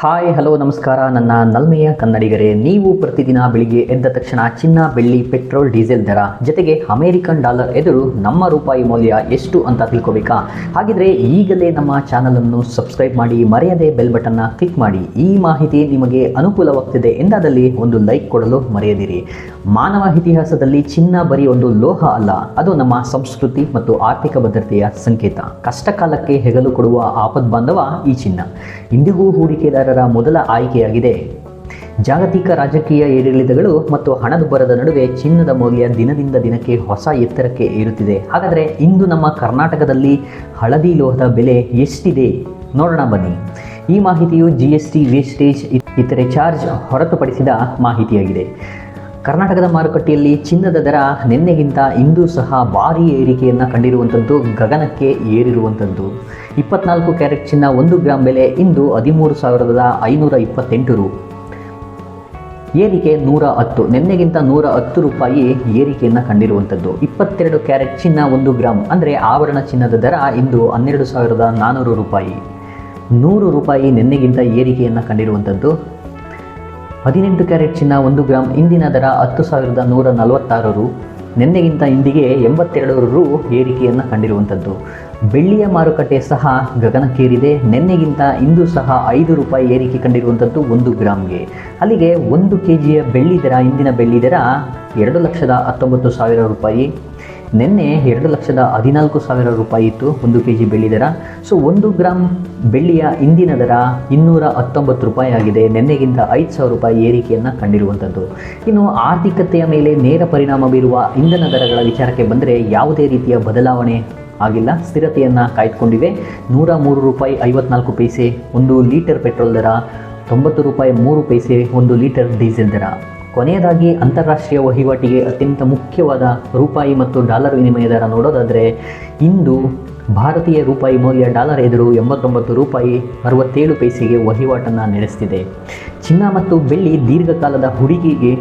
Hi hello ನಮಸ್ಕಾರ. ನನ್ನ ನಲ್ಮೆಯ ಕನ್ನಡಿಗರೇ, ನೀವು ಪ್ರತಿದಿನ ಬೆಳಿಗ್ಗೆ ಎದ್ದ ತಕ್ಷಣ ಚಿನ್ನ, ಬೆಳ್ಳಿ, ಪೆಟ್ರೋಲ್, ಡೀಸೆಲ್ ದರ, ಜೊತೆಗೆ ಅಮೇರಿಕನ್ ಡಾಲರ್ ಎದುರು ನಮ್ಮ ರೂಪಾಯಿ ಮೌಲ್ಯ ಎಷ್ಟು ಅಂತ ತಿಳ್ಕೊಬೇಕಾ? ಹಾಗಿದ್ರೆ ಈಗಲೇ ನಮ್ಮ ಚಾನಲನ್ನು ಸಬ್ಸ್ಕ್ರೈಬ್ ಮಾಡಿ, ಮರೆಯದೆ ಬೆಲ್ ಬಟನ್ನ ಕ್ಲಿಕ್ ಮಾಡಿ. ಈ ಮಾಹಿತಿ ನಿಮಗೆ ಅನುಕೂಲವಾಗ್ತಿದೆ ಎಂದಾದಲ್ಲಿ ಒಂದು ಲೈಕ್ ಕೊಡಲು ಮರೆಯದಿರಿ. ಮಾನವ ಇತಿಹಾಸದಲ್ಲಿ ಚಿನ್ನ ಬರೀ ಒಂದು ಲೋಹ ಅಲ್ಲ, ಅದು ನಮ್ಮ ಸಂಸ್ಕೃತಿ ಮತ್ತು ಆರ್ಥಿಕ ಭದ್ರತೆಯ ಸಂಕೇತ. ಕಷ್ಟಕಾಲಕ್ಕೆ ಹೆಗಲು ಕೊಡುವ ಆಪದ್ ಬಾಂಧವ ಈ ಚಿನ್ನ. ಇಂದಿಗೂ ಹೂಡಿಕೆದಾರರ ಮೊದಲ ಆಯ್ಕೆಯಾಗಿದೆ. ಜಾಗತಿಕ ರಾಜಕೀಯ ಏರಿಳಿತಗಳು ಮತ್ತು ಹಣದುಬ್ಬರದ ನಡುವೆ ಚಿನ್ನದ ಮೌಲ್ಯ ದಿನದಿಂದ ದಿನಕ್ಕೆ ಹೊಸ ಎತ್ತರಕ್ಕೆ ಏರುತ್ತಿದೆ. ಹಾಗಾದರೆ ಇಂದು ನಮ್ಮ ಕರ್ನಾಟಕದಲ್ಲಿ ಹಳದಿ ಲೋಹದ ಬೆಲೆ ಎಷ್ಟಿದೆ? ನೋಡೋಣ ಬನ್ನಿ. ಈ ಮಾಹಿತಿಯು ಜಿ ಎಸ್ ಟಿ ವೇಸ್ಟೇಜ್ ಇತರೆ ಚಾರ್ಜ್ ಹೊರತುಪಡಿಸಿದ ಮಾಹಿತಿಯಾಗಿದೆ. ಕರ್ನಾಟಕದ ಮಾರುಕಟ್ಟೆಯಲ್ಲಿ ಚಿನ್ನದ ದರ ನಿನ್ನೆಗಿಂತ ಇಂದು ಸಹ ಭಾರೀ ಏರಿಕೆಯನ್ನು ಕಂಡಿರುವಂಥದ್ದು ಗಗನಕ್ಕೆ ಏರಿರುವಂಥದ್ದು ಇಪ್ಪತ್ನಾಲ್ಕು ಕ್ಯಾರೆಟ್ ಚಿನ್ನ ಒಂದು ಗ್ರಾಮ್ ಬೆಲೆ ಇಂದು ಹದಿಮೂರು ಸಾವಿರದ ಐನೂರ ಇಪ್ಪತ್ತೆಂಟು ರು. ಏರಿಕೆ ನೂರ ಹತ್ತು. ನಿನ್ನೆಗಿಂತ ನೂರ ಹತ್ತು ರೂಪಾಯಿ ಏರಿಕೆಯನ್ನು ಕಂಡಿರುವಂಥದ್ದು ಇಪ್ಪತ್ತೆರಡು ಕ್ಯಾರೆಟ್ ಚಿನ್ನ ಒಂದು ಗ್ರಾಮ್ ಅಂದರೆ ಆವರಣ ಚಿನ್ನದ ದರ ಇಂದು ಹನ್ನೆರಡು ಸಾವಿರದ ನಾನ್ನೂರು ರೂಪಾಯಿ. ನೂರು ರೂಪಾಯಿ ನಿನ್ನೆಗಿಂತ ಏರಿಕೆಯನ್ನು ಕಂಡಿರುವಂಥದ್ದು ಹದಿನೆಂಟು ಕ್ಯಾರೆಟ್ ಚಿನ್ನ ಒಂದು ಗ್ರಾಮ್ ಇಂದಿನ ದರ ಹತ್ತು ಸಾವಿರದ ನೂರ ನಲವತ್ತಾರು ರು ನಿನ್ನೆಗಿಂತ ಇಂದಿಗೆ ಎಂಬತ್ತೆರಡು ರು ಏರಿಕೆಯನ್ನು ಕಂಡಿರುವಂಥದ್ದು. ಬೆಳ್ಳಿಯ ಮಾರುಕಟ್ಟೆ ಸಹ ಗಗನಕ್ಕೇರಿದೆ. ನಿನ್ನೆಗಿಂತ ಇಂದು ಸಹ ಐದು ರೂಪಾಯಿ ಏರಿಕೆ ಕಂಡಿರುವಂಥದ್ದು ಒಂದು ಗ್ರಾಮ್ಗೆ. ಅಲ್ಲಿಗೆ ಒಂದು ಕೆ ಜಿಯ ಬೆಳ್ಳಿ ದರ, ಇಂದಿನ ಬೆಳ್ಳಿ ದರ ಎರಡು ಲಕ್ಷದ ಹತ್ತೊಂಬತ್ತು ಸಾವಿರ ರೂಪಾಯಿ. ನಿನ್ನೆ ಎರಡು ಲಕ್ಷದ ಹದಿನಾಲ್ಕು ಸಾವಿರ ರೂಪಾಯಿ ಇತ್ತು, ಒಂದು ಕೆ ಜಿ ಬೆಳ್ಳಿ ದರ. ಸೊ, ಒಂದು ಗ್ರಾಮ್ ಬೆಳ್ಳಿಯ ಇಂದಿನ ದರ ಇನ್ನೂರ ಹತ್ತೊಂಬತ್ತು ರೂಪಾಯಿ ಆಗಿದೆ. ನಿನ್ನೆಗಿಂತ ಐದು ಸಾವಿರ ರೂಪಾಯಿ ಏರಿಕೆಯನ್ನು ಕಂಡಿರುವಂಥದ್ದು ಇನ್ನು ಆರ್ಥಿಕತೆಯ ಮೇಲೆ ನೇರ ಪರಿಣಾಮ ಬೀರುವ ಇಂಧನ ದರಗಳ ವಿಚಾರಕ್ಕೆ ಬಂದರೆ ಯಾವುದೇ ರೀತಿಯ ಬದಲಾವಣೆ ಆಗಿಲ್ಲ. ಸ್ಥಿರತೆಯನ್ನು ಕಾಯ್ದುಕೊಂಡಿವೆ. ನೂರ ಮೂರು ರೂಪಾಯಿ ಐವತ್ನಾಲ್ಕು ಪೈಸೆ ಒಂದು ಲೀಟರ್ ಪೆಟ್ರೋಲ್ ದರ, ತೊಂಬತ್ತು ರೂಪಾಯಿ ಮೂರು ಪೈಸೆ ಒಂದು ಲೀಟರ್ ಡೀಸೆಲ್ ದರ. ಕೊನೆಯದಾಗಿ ಅಂತಾರಾಷ್ಟ್ರೀಯ ವಹಿವಾಟಿಗೆ ಅತ್ಯಂತ ಮುಖ್ಯವಾದ ರೂಪಾಯಿ ಮತ್ತು ಡಾಲರ್ ವಿನಿಮಯ ದರ ನೋಡೋದಾದರೆ, ಇಂದು ಭಾರತೀಯ ರೂಪಾಯಿ ಮೌಲ್ಯ ಡಾಲರ್ ಎದುರು ಎಂಬತ್ತೊಂಬತ್ತು ರೂಪಾಯಿ ಅರವತ್ತೇಳು ಪೈಸೆಗೆ ವಹಿವಾಟನ್ನು ನಡೆಸ್ತಿದೆ. ಚಿನ್ನ ಮತ್ತು ಬೆಳ್ಳಿ ದೀರ್ಘಕಾಲದ ಹೂಡಿಕೆಗೆ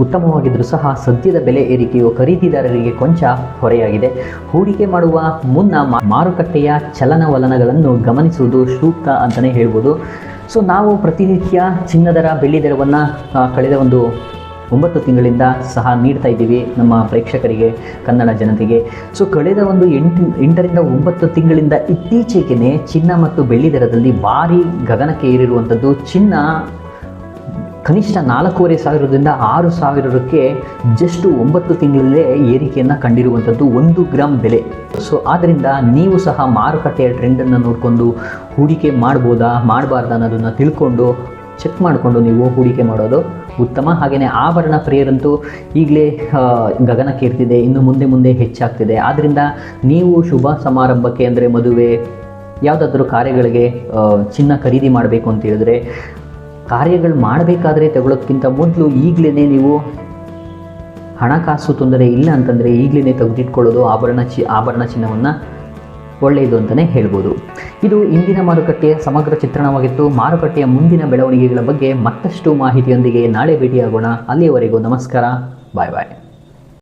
ಉತ್ತಮವಾಗಿದ್ದರೂ ಸಹ ಸದ್ಯದ ಬೆಲೆ ಏರಿಕೆಯು ಖರೀದಿದಾರರಿಗೆ ಕೊಂಚ ಹೊರೆಯಾಗಿದೆ. ಹೂಡಿಕೆ ಮಾಡುವ ಮುನ್ನ ಮಾರುಕಟ್ಟೆಯ ಚಲನವಲನಗಳನ್ನು ಗಮನಿಸುವುದು ಸೂಕ್ತ ಅಂತಲೇ ಹೇಳ್ಬೋದು. ಸೊ ನಾವು ಪ್ರತಿನಿತ್ಯ ಚಿನ್ನದರ ಬೆಳ್ಳಿ ದರವನ್ನು ಕಳೆದ ಒಂದು ಒಂಬತ್ತು ತಿಂಗಳಿಂದ ಸಹ ನೀಡ್ತಾ ಇದ್ದೀವಿ ನಮ್ಮ ಪ್ರೇಕ್ಷಕರಿಗೆ, ಕನ್ನಡ ಜನತೆಗೆ. ಸೊ ಕಳೆದ ಒಂದು ಎಂಟು, ಎಂಟರಿಂದ ಒಂಬತ್ತು ತಿಂಗಳಿಂದ ಇತ್ತೀಚೆಗೆ ಚಿನ್ನ ಮತ್ತು ಬೆಳ್ಳಿ ದರದಲ್ಲಿ ಭಾರಿ ಗಗನಕ್ಕೆ ಏರಿರುವಂಥದ್ದು ಚಿನ್ನ ಕನಿಷ್ಠ ನಾಲ್ಕೂವರೆ ಸಾವಿರದಿಂದ ಆರು ಸಾವಿರಕ್ಕೆ ಜಸ್ಟ್ ಒಂಬತ್ತು ತಿಂಗಳಲ್ಲೇ ಏರಿಕೆಯನ್ನು ಕಂಡಿರುವಂಥದ್ದು ಒಂದು ಗ್ರಾಮ್ ಬೆಲೆ. ಸೊ ಆದ್ದರಿಂದ ನೀವು ಸಹ ಮಾರುಕಟ್ಟೆಯ ಟ್ರೆಂಡನ್ನು ನೋಡಿಕೊಂಡು ಹೂಡಿಕೆ ಮಾಡ್ಬೋದಾ, ಮಾಡಬಾರ್ದಾ ಅನ್ನೋದನ್ನು ತಿಳ್ಕೊಂಡು ಚೆಕ್ ಮಾಡಿಕೊಂಡು ನೀವು ಹೂಡಿಕೆ ಮಾಡೋದು ಉತ್ತಮ. ಹಾಗೆಯೇ ಆಭರಣ ಪ್ರಿಯರಂತೂ ಈಗಲೇ ಗಗನಕ್ಕೇರ್ತಿದೆ ಇನ್ನು ಮುಂದೆ ಮುಂದೆ ಹೆಚ್ಚಾಗ್ತಿದೆ. ಆದ್ದರಿಂದ ನೀವು ಶುಭ ಸಮಾರಂಭಕ್ಕೆ ಅಂದರೆ ಮದುವೆ, ಯಾವುದಾದ್ರೂ ಕಾರ್ಯಗಳಿಗೆ ಚಿನ್ನ ಖರೀದಿ ಮಾಡಬೇಕು ಅಂತ ಹೇಳಿದ್ರೆ ಕಾರ್ಯಗಳು ಮಾಡಬೇಕಾದ್ರೆ ತಗೊಳ್ಳೋದಕ್ಕಿಂತ ಮೊದಲು ಈಗಲೇ ನೀವು ಹಣಕಾಸು ತೊಂದರೆ ಇಲ್ಲ ಅಂತಂದರೆ ಈಗಲೇ ತೆಗೆದಿಟ್ಕೊಳ್ಳೋದು ಆಭರಣ ಚಿ, ಆಭರಣ ಚಿನ್ನವನ್ನು ಒಳ್ಳೆಯದು ಅಂತಲೇ ಹೇಳ್ಬೋದು. ಇದು ಇಂದಿನ ಮಾರುಕಟ್ಟೆಯ ಸಮಗ್ರ ಚಿತ್ರಣವಾಗಿತ್ತು. ಮಾರುಕಟ್ಟೆಯ ಮುಂದಿನ ಬೆಳವಣಿಗೆಗಳ ಬಗ್ಗೆ ಮತ್ತಷ್ಟು ಮಾಹಿತಿಯೊಂದಿಗೆ ನಾಳೆ ಭೇಟಿಯಾಗೋಣ. ಅಲ್ಲಿಯವರೆಗೂ ನಮಸ್ಕಾರ. ಬಾಯ್ ಬಾಯ್.